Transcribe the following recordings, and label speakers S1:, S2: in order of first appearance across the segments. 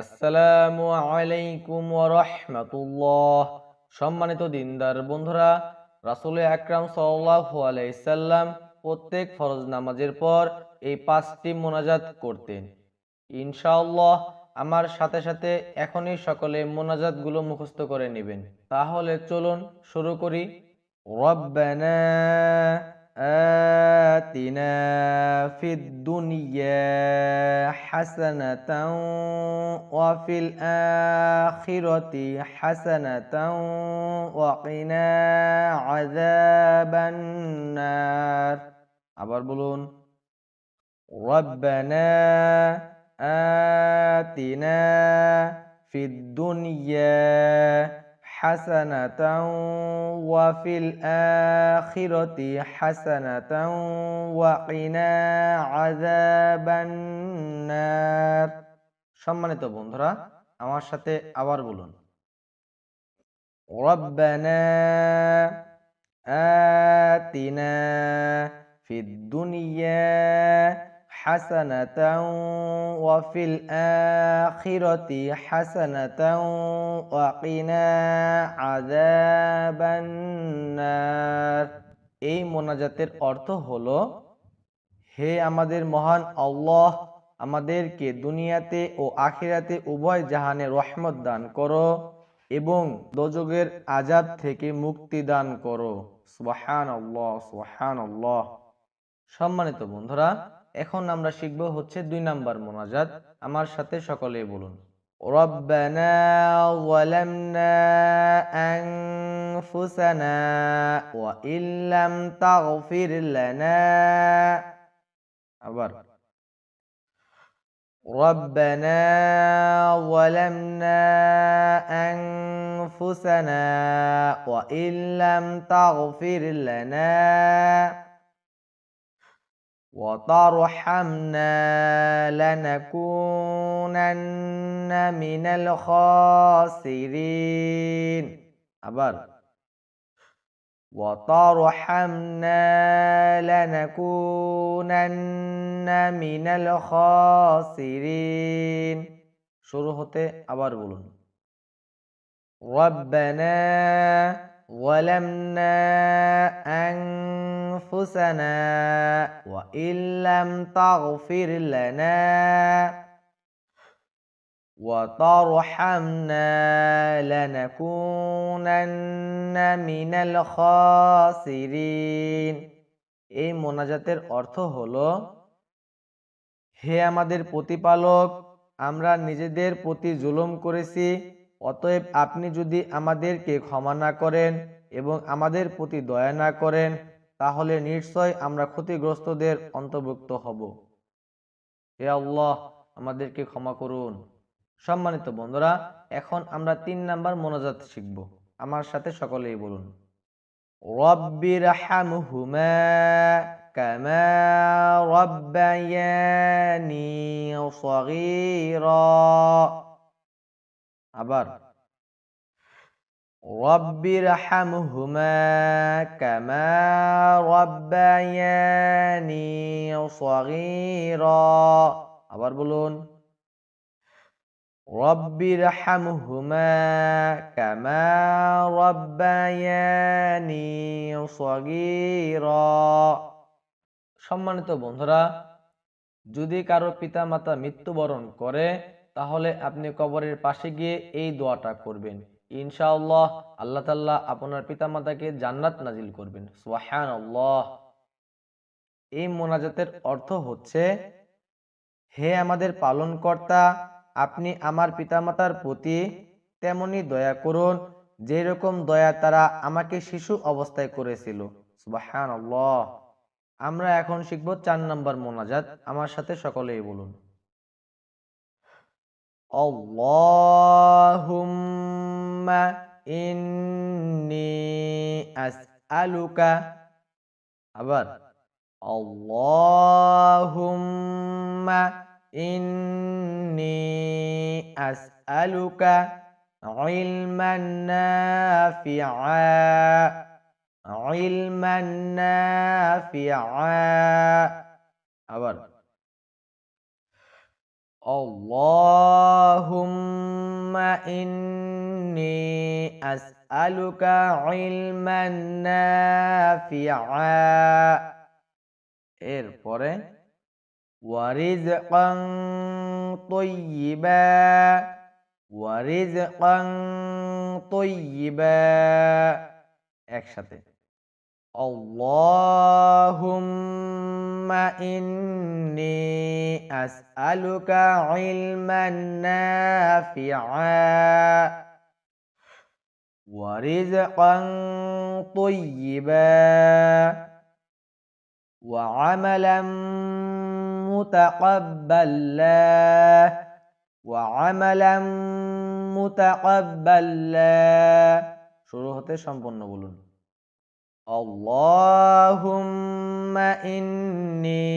S1: আসসালামু আলাইকুম রহমতুল্লাহ। সম্মানিত দিনদার বন্ধুরা, রাসুল আকরাম সাল্লাল্লাহু আলাইহি সাল্লাম প্রত্যেক ফরজ নামাজের পর এই পাঁচটি মোনাজাত করতেন। ইনশাআল্লাহ, আমার সাথে সাথে এখনই সকলে মোনাজাতগুলো মুখস্থ করে নেবেন। তাহলে চলুন শুরু করি। রব্বানা آتنا في الدنيا حسنة وفي الآخرة حسنة وقنا عذاب النار আবার বলুন ربنا آتنا في الدنيا حسنة وفي الآخرة حسنة وقنا عذاب النار সম্মানিত বন্ধুরা আমার সাথে আবার বলুন ربنا آتنا في الدنيا حسنة وفي الآخرة حسنة وقنا عذاب النار এই মোনাজাতের অর্থ হলো হে আমাদের মহান আল্লাহ আমাদেরকে দুনিয়াতে ও আখিরাতে উভয় জাহানে রহমত দান করো এবং দোজগের আজাব থেকে মুক্তি দান করো সুবাহান আল্লাহ সুবাহান আল্লাহ সম্মানিত বন্ধুরা এখন আমরা শিখব হচ্ছে দুই নাম্বার মোনাজাত আমার সাথে সকলেই বলুন ربنا ظلمنا أنفسنا وإن لم تغفر لنا আবার ربنا ظلمنا أنفسنا وإن لم تغفر لنا وترحمنا لنكونن من الخاسرين আবার وترحمنا لنكونن من الخاسرين শুরু হতে আবার বলুন ربنا ظلمنا أنفسنا وإن لم تغفر لنا وترحمنا لنكونن من الخاسرين এই মোনাজাতের অর্থ হলো হে আমাদের প্রতিপালক আমরা নিজেদের প্রতি জুলুম করেছি অতএব আপনি যদি আমাদেরকে ক্ষমা না করেন এবং আমাদের প্রতি দয়া না করেন, তাহলে নিশ্চয় আমরা ক্ষতিগ্রস্তদের অন্তর্ভুক্ত হব। হে আল্লাহ, আমাদেরকে ক্ষমা করুন। সম্মানিত বন্ধুরা, এখন আমরা তিন নাম্বার মোনাজাত শিখব। আমার সাথে সকলেই বলুন। রব্বির আবার রব্বির হামহুমা কামা রব্বায়ানি সগীরা আবার বলুন রব্বির হামহুমা কামা রব্বায়ানি সগীরা সম্মানিত বন্ধুরা, যদি কারও পিতা মাতা মৃত্যুবরণ করে তাহলে আপনি কবরের পাশে গিয়ে এই দোয়াটা করবেন। ইনশাআল্লাহ আল্লাহ তাল্লাহ আপনার পিতামাতাকে জান্নাত নাজিল করবেন। সোহান এই মোনাজাতের অর্থ হচ্ছে, হে আমাদের পালনকর্তা, আপনি আমার পিতামাতার প্রতি তেমনি দয়া করুন যে রকম দয়া তারা আমাকে শিশু অবস্থায় করেছিল। সুবাহান আমরা এখন শিখব চার নম্বর মোনাজাত। আমার সাথে সকলেই বলুন। اللهم إني أسألك আবার اللهم إني أسألك علما نافعا علما نافعا আবার اللهم ইন্নি আসআলুকা ইলমান নাফিআ এরপরে ওয়ারিজকান তয়্যিবা ওয়ারিজকান তয়্যিবা একসাথে আল্লাহুম্মা ইন্নি আসআলুকা ইলমান নাফিআ ورزقا طيبا وعملا متقبلا وعملا متقبلا শুরু হতে সম্পন্ন বলুন اللهم إني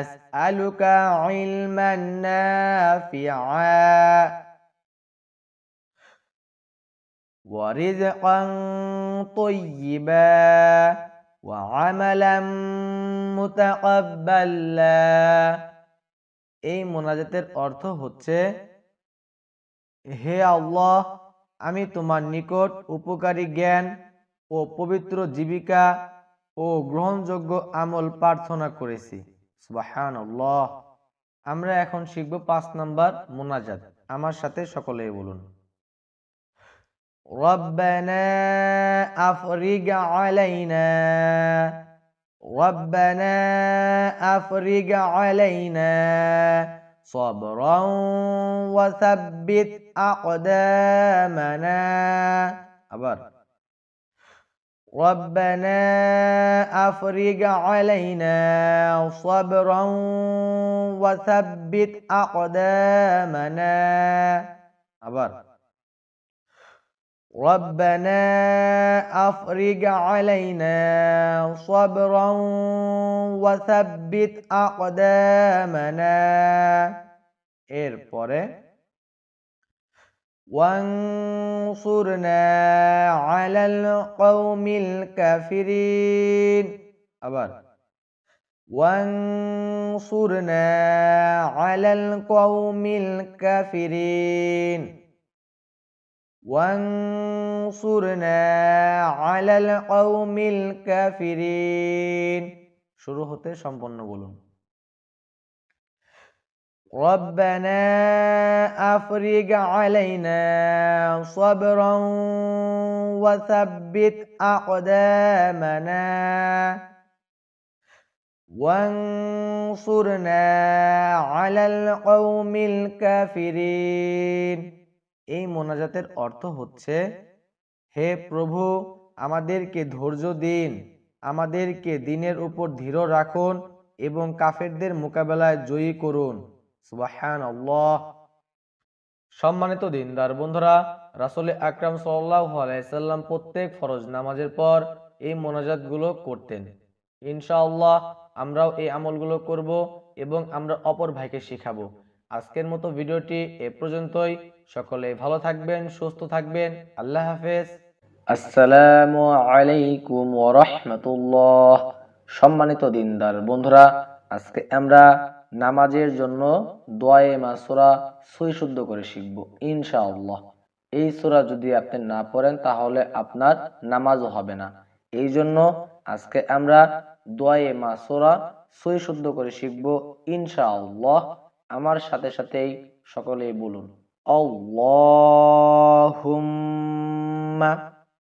S1: أسألك علما نافعا ورزقا طيبا وعملا متقبلا এই মোনাজাতের অর্থ হচ্ছে হে আল্লাহ আমি তোমার নিকট উপকারী জ্ঞান ও পবিত্র জীবিকা ও গ্রহণযোগ্য আমল প্রার্থনা করেছি সুবাহান আমরা এখন শিখব পাঁচ নাম্বার মোনাজাত আমার সাথে সকলেই বলুন ربنا أفرج علينا ربنا أفرج علينا صبرا وثبت أقدامنا أبر ربنا أفرج علينا صبرا وثبت أقدامنا أبر ربنا أفرج علينا صبرا وثبت أقدامنا এরপরে وانصرنا على القوم الكافرين আবার وانصرنا على القوم الكافرين وانصرنا على القوم الكافرين শুরু হতে সম্পন্ন বলুন ربنا أفرج علينا صبرا وثبت أقدامنا وانصرنا على القوم الكافرين এই মোনাজাতের অর্থ হচ্ছে হে প্রভু আমাদেরকে ধৈর্য দিন আমাদেরকে দিনের উপর ধীর রাখুন এবং কাফেরদের মোকাবেলায় জয়ী করুন সুবাহান আল্লাহ সম্মানিত দিনদার বন্ধুরা, রাসুল আকরাম সাল্লাম প্রত্যেক ফরজ নামাজের পর এই মোনাজাতগুলো করতেন। ইনশাআল্লাহ আমরাও এই আমলগুলো করব এবং আমরা অপর ভাইকে শিখাবো। আজকের মতো ভিডিওটি এ পর্যন্তই। সকলে ভালো থাকবেন, সুস্থ থাকবেন। আল্লাহ হাফেজ। আসসালামু আলাইকুম ওরহমতুল্লাহ সম্মানিত দিনদার বন্ধুরা, আজকে আমরা নামাজের জন্য দোয়ায়ে মাসুরা শুদ্ধ করে শিখব, ইনশাআল্লাহ। এই সূরা যদি আপনি না পড়েন, তাহলে আপনার নামাজও হবে না। এই জন্য আজকে আমরা দোয়ায়ে মাসুরা শুদ্ধ করে শিখব, ইনশাআল্লাহ। আমার সাথে সাথেই সকলেই বলুন, আল্লাহুম্মা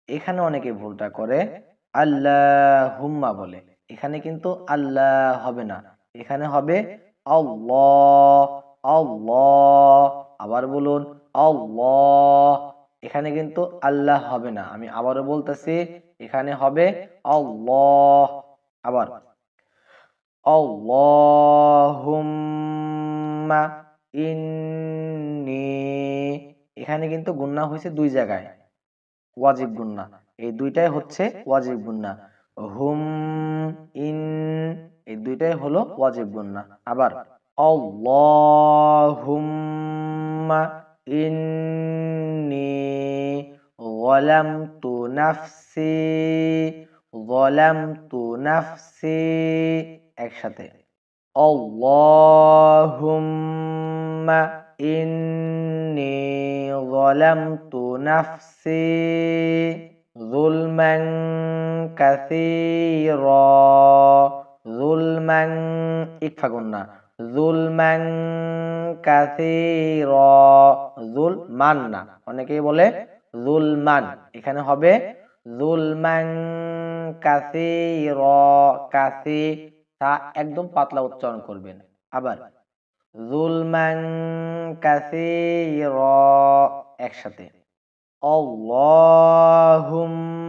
S1: এখানে অনেকে ভুলটা করে, আল্লাহুম্মা বলে। এখানে কিন্তু আল্লাহ হবে না। এখানে হবে আবার বলুন এখানে কিন্তু আল্লাহ হবে না। আমি আবারও বলতেছি, এখানে হবে আল্লাহ। আবার এখানে কিন্তু গুন্না হয়েছে দুই জায়গায়। ওয়াজিব গুন্না। এই দুইটাই হচ্ছে ওয়াজিব গুন্না। হুম ইন এই দুইটাই হলো ওয়াজিব গুন্না আবার অল্লাহুম্মা ইন্নি গলামতু নাফসি গলামতু নাফসি। একসাথে অল্লাহুম্মা ইন্নি গলামতু নাফসি যুলমান কাসীরা। জুলমান ইকফা গুন্না জুলমান কাসির জুলমান না অনেকেই বলে জুলমান। এখানে হবে জুলমান কাসির, কাসি তা একদম পাতলা উচ্চারণ করবেন। আবার জুলমান কাসির একসাথে। আল্লাহুম্মা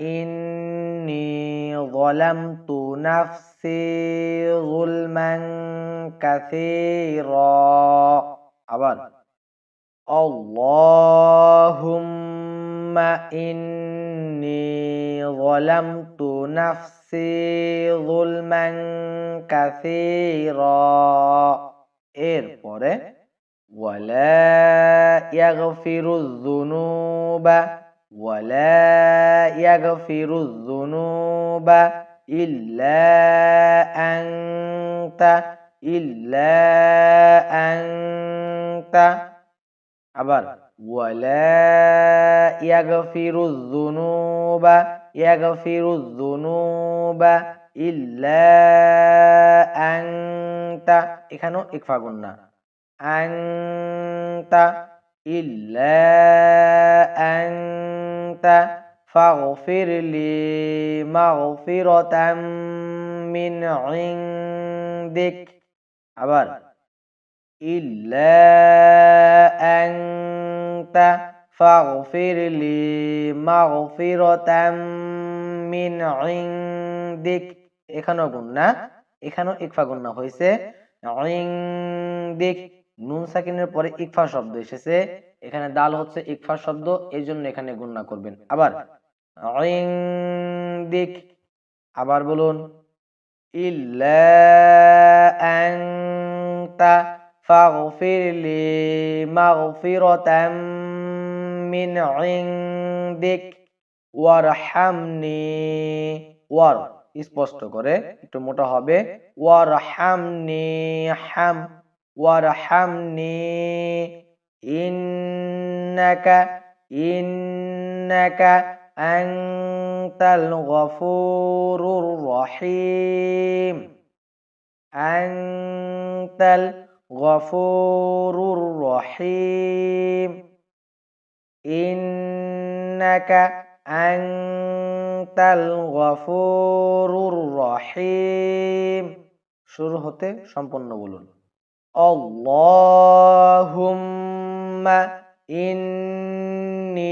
S1: ইন্নি ظلمت نفسي ظلما كثيرا আবার اللهم إني ظلمت نفسي ظلما كثيرا এরপরে ولا يغفر الذنوب ولا يغفر الذنوب إلا أنت إلا أنت আবার ওয়ালা ইয়াগফিরু যুনুবা ইয়াগফিরু যুনুবা ইল্লা আনতা এখানেও ইকফা গুন্না আনতা ইল্লা আনতা ফাগফির লি মাগফিরাতাম মিন ইনদিক আবার إلا أنت فاغفر لي مغفرة من عندك এখানেও গুন্না এখানেও ইকফা গুন্না হয়েছে ইনদিক নুন সাকিনের পরে ইকফা শব্দ এসেছে। এখানে দাল হচ্ছে ইকফা শব্দ এই জন্য এখানে গুণনা করবেন। আবার দিক আবার বলুন মিন ওয়ার, স্পষ্ট করে, একটু মোটা হবে, ওয়ারহামনি হাম ওয়ারহামনি, ইন্নাকা ইন্নাকা আনতাল গফুরুর রহিম। আনতাল গফুরুর রহিম। ইন্নাকা আনতাল গফুরুর রহিম। শুরু হতে সম্পন্ন বলুন। اللهم إني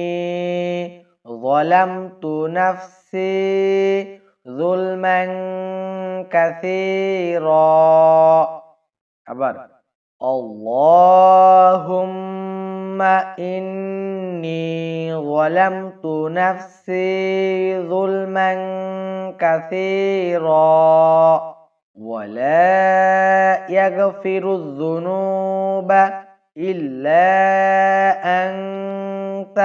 S1: ظلمت نفسي ظلما كثيرا. أبر اللهم إني ظلمت نفسي ظلما كثيرا. ولا يغفر الذنوب إلا أنت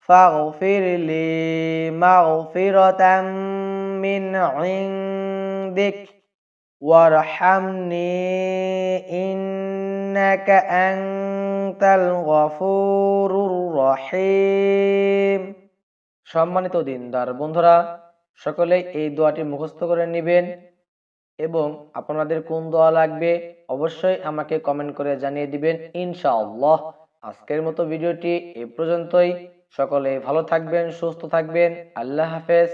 S1: فاغفر لي مغفرة من عندك وارحمني إنك أنت الغفور الرحيم সম্মানিত দিনদার বন্ধুরা সকলে এই দোয়াটি মুখস্থ করে নেবেন এবং আপনাদের কোন দোয়া লাগবে অবশ্যই আমাকে কমেন্ট করে জানিয়ে দিবেন, ইনশাআল্লাহ। আজকের মতো ভিডিওটি এ পর্যন্তই। সকলে ভালো থাকবেন, সুস্থ থাকবেন। আল্লাহ হাফেজ।